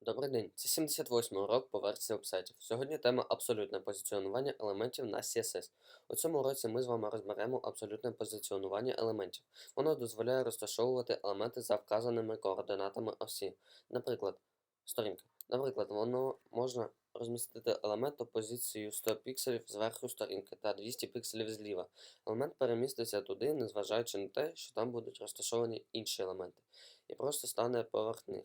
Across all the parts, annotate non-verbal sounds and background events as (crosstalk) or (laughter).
Добрий день, це 78 урок по версії вебсайтів. Сьогодні тема абсолютне позиціонування елементів на CSS. У цьому уроці ми з вами розберемо абсолютне позиціонування елементів. Воно дозволяє розташовувати елементи за вказаними координатами осі. Наприклад, сторінка. Наприклад, воно можна розмістити елемент у позицію 100 пікселів зверху сторінки та 200 пікселів зліва. Елемент переміститься туди, незважаючи на те, що там будуть розташовані інші елементи, і просто стане поверх них.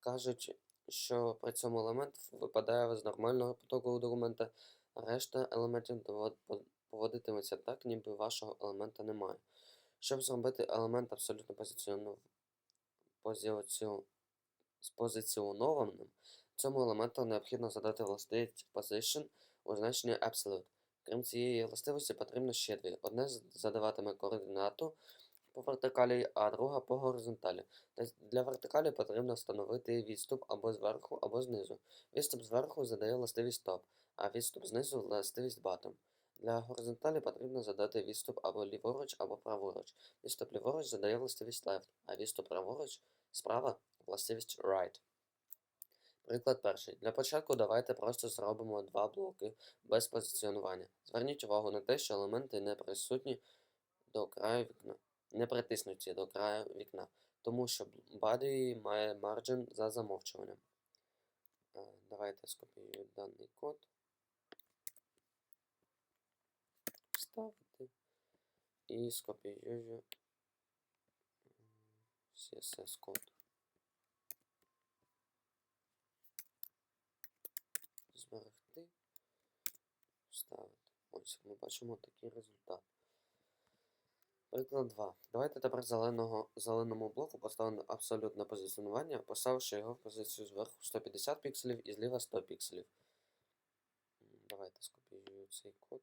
Кажуть, що при цьому елемент випадає з нормального потоку документа, а решта елементів поводитиметься так, ніби вашого елемента немає. Щоб зробити елемент абсолютно позиціону... позиціо... спозиціонованим, цьому елементу необхідно задати властивість position у значенні absolute. Крім цієї властивості, потрібно ще дві. Одне задаватиме координату по вертикалі, а друга по горизонталі. Для- вертикалі потрібно встановити відступ або зверху, або знизу. Відступ зверху задає властивість top, а відступ знизу властивість bottom. Для горизонталі потрібно задати відступ або ліворуч, або праворуч. Відступ ліворуч задає властивість left, а відступ праворуч справа властивість right. Приклад перший. Для початку давайте просто зробимо два блоки без позиціонування. Зверніть увагу на те, що елементи не присутні до краю вікна, не притиснуті до краю вікна, тому що body має margin за замовчуванням. Е, Давайте скопіюю даний код. Вставити і скопіюю CSS код. Зберегти, вставити. Ось ми бачимо такий результат. Приклад 2. Давайте тепер зеленого, зеленому блоку поставимо абсолютне позиціонування, поставивши його в позицію зверху 150 пікселів і зліва 100 пікселів. Давайте скопіюю цей код.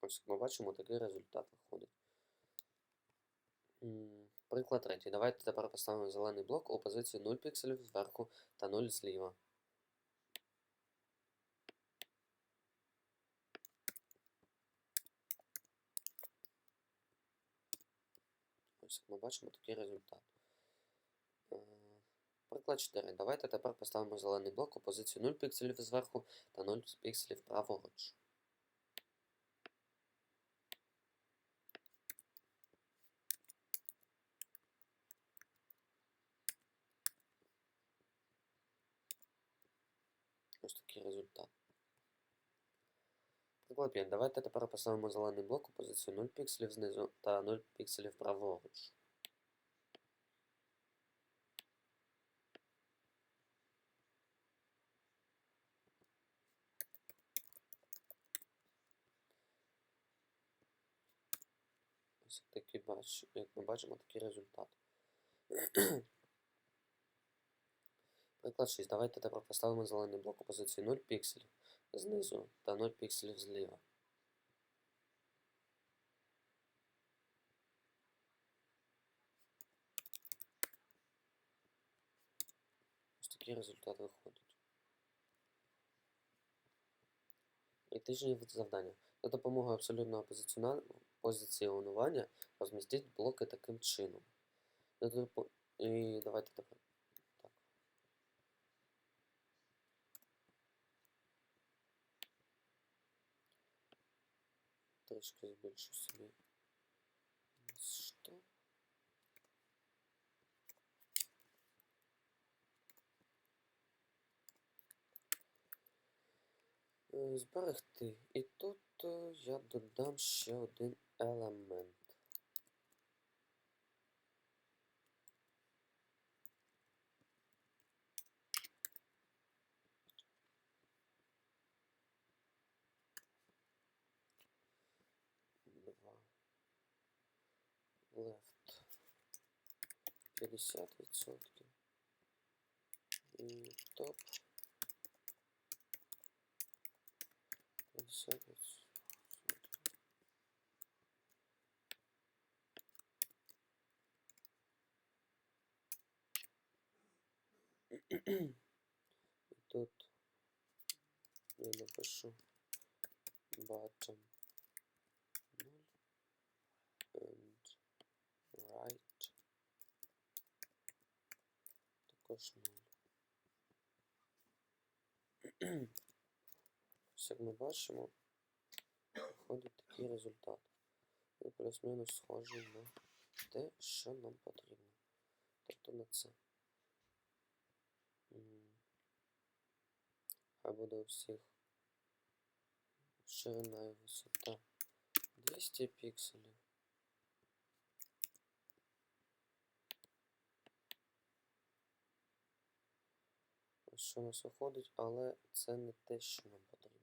Ось як ми бачимо, такий результат виходить. Приклад третій. Давайте тепер поставимо зелений блок у позицію 0 пікселів зверху та 0 зліва. Ми бачимо такий результат. Е, Приклад 4. Давайте тепер поставимо зелений блок у позицію 0 пікселів зверху та 0 пікселів праворуч. Ось такий результат. Приклад 5. Давайте тепер поставимо зелений блок у позицію 0 пікселів знизу та 0 пікселів праворуч. Ось як такий бач, як ми бачимо такий результат. Приклад 6. Давайте тепер поставимо зелений блок у позицію 0 пікселів знизу та 0 пікселів зліва. Ось такий результат виходить. Критичні завдання. За допомогою абсолютного позиціона- позиціонування розмістіть блоки таким чином. За допо- І давайте тепер. Так. Трішки збільшу собі. Зберегти. І тут е, я додам ще один елемент. Два. Left. 50%. І топ. написать вот сюда. Тут я напишу bottom 0 and right також 0. Ось як ми бачимо, виходить такий результат. І плюс-мінус схожий на те, що нам потрібно. Тобто на це. Хай буде у всіх ширина і висота 200 пікселів. Ось що у нас виходить, але це не те, що нам потрібно.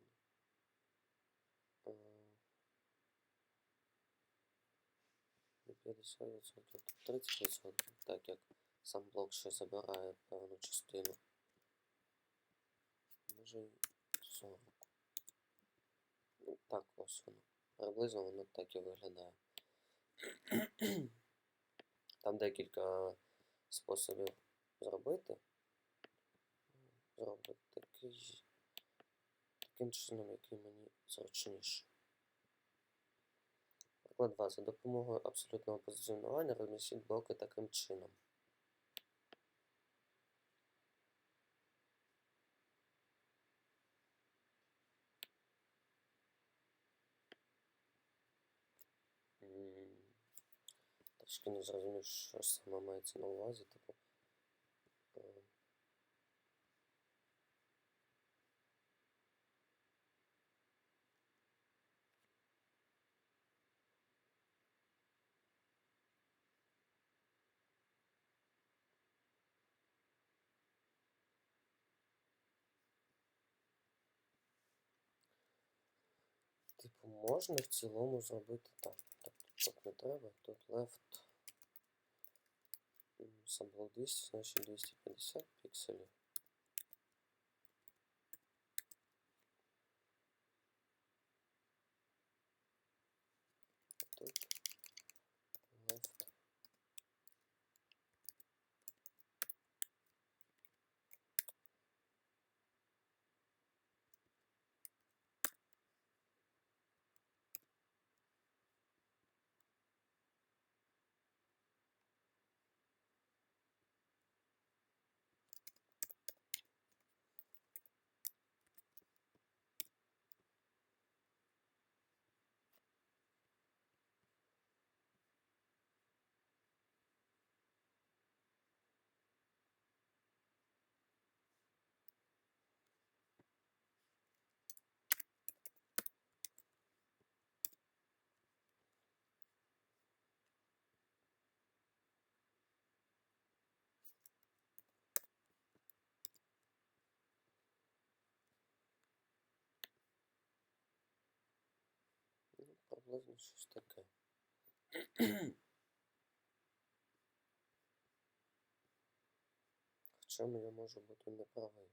Е, Не 50%, 30%, так як сам блок ще забирає певну частину. Може 40. Ну, так ось воно. Приблизно воно так і виглядає. (clears throat) Там декілька способів зробити. Зроблю такий, таким чином, який мені зручніше. Приклад 2. За допомогою абсолютного позиціонування розмістіть блоки таким чином. Трошки не зрозумів, що саме мається на увазі. Типу. е, Типу, можна в цілому зробити так. Так тут не треба, тут left сам 200, значить 250 пікселів. Тут left Ну, приблизно щось таке. Хоча я можу бути неправий.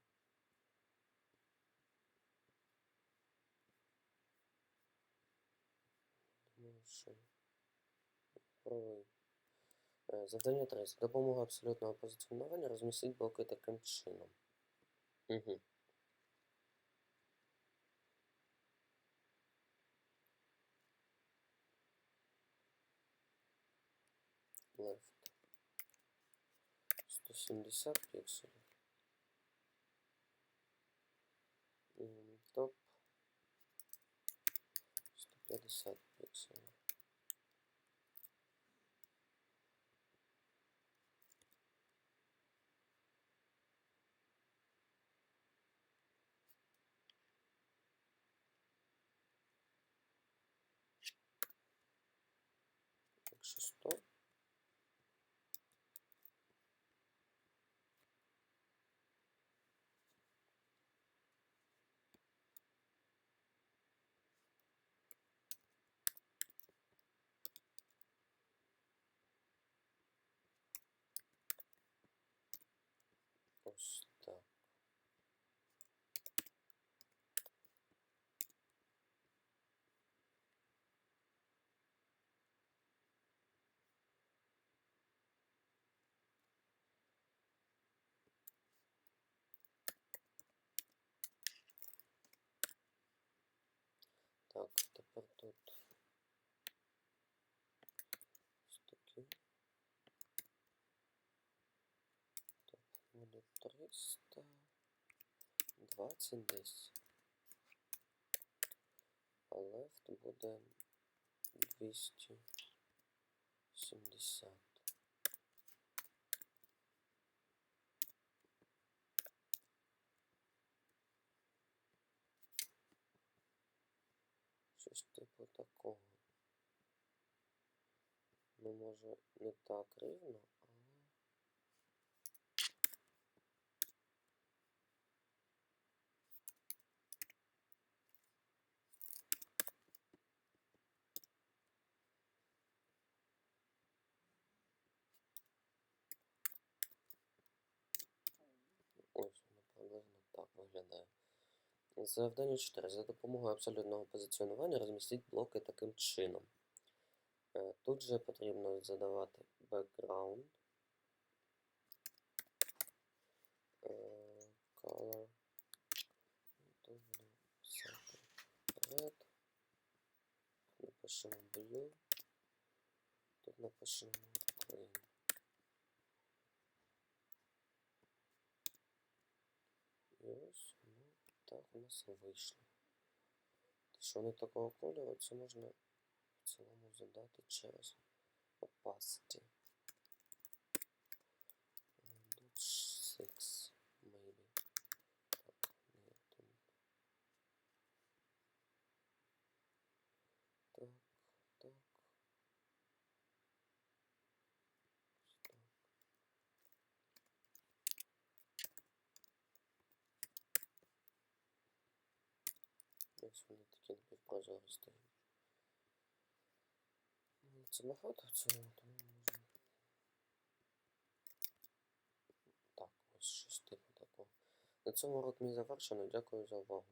Думаю, що. Е, Завдання 3. За допомогою абсолютного позиціонування розмістіть блоки таким чином. Угу. Left. 170 пікселів. М, Топ. 150 пікселів. Якщо 100. Ось так. Так, тепер тут ось такі. Так, буде 320 десь. А left буде 270. Щось типу такого. Ну, може, не так рівно, але. Ось воно приблизно так виглядає. Завдання 4. За допомогою абсолютного позиціонування розмістіть блоки таким чином. Е, Тут же потрібно задавати background, е, color, red, напишемо blue, тут напишемо green. І ось воно так у нас вийшло. Що не такого кольору, це можна в цілому задати через opacity. Dot 6, maybe. Так, ні, тут. Так, так. Ось так. Ось вони такі напівпрозорі стають. Ну, Це багато в цьому, тому можна. Так, ось щось типу такого. На цьому урок мій завершено. Дякую за увагу.